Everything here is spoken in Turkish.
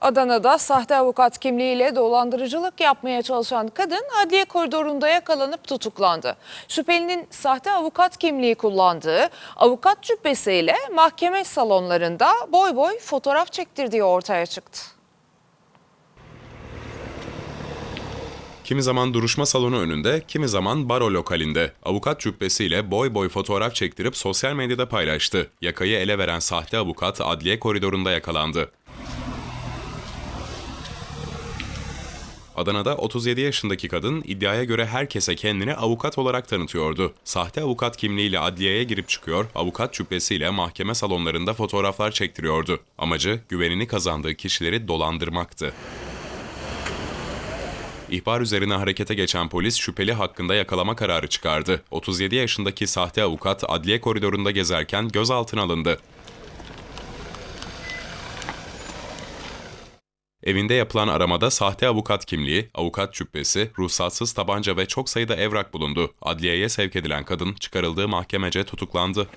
Adana'da sahte avukat kimliğiyle dolandırıcılık yapmaya çalışan kadın adliye koridorunda yakalanıp tutuklandı. Şüphelinin sahte avukat kimliği kullandığı avukat cübbesiyle mahkeme salonlarında boy boy fotoğraf çektirdiği ortaya çıktı. Kimi zaman duruşma salonu önünde, kimi zaman baro lokalinde. Avukat cübbesiyle boy boy fotoğraf çektirip sosyal medyada paylaştı. Yakayı ele veren sahte avukat adliye koridorunda yakalandı. Adana'da 37 yaşındaki kadın iddiaya göre herkese kendini avukat olarak tanıtıyordu. Sahte avukat kimliğiyle adliyeye girip çıkıyor, avukat cübbesiyle mahkeme salonlarında fotoğraflar çektiriyordu. Amacı güvenini kazandığı kişileri dolandırmaktı. İhbar üzerine harekete geçen polis şüpheli hakkında yakalama kararı çıkardı. 37 yaşındaki sahte avukat adliye koridorunda gezerken gözaltına alındı. Evinde yapılan aramada sahte avukat kimliği, avukat cübbesi, ruhsatsız tabanca ve çok sayıda evrak bulundu. Adliyeye sevk edilen kadın çıkarıldığı mahkemece tutuklandı.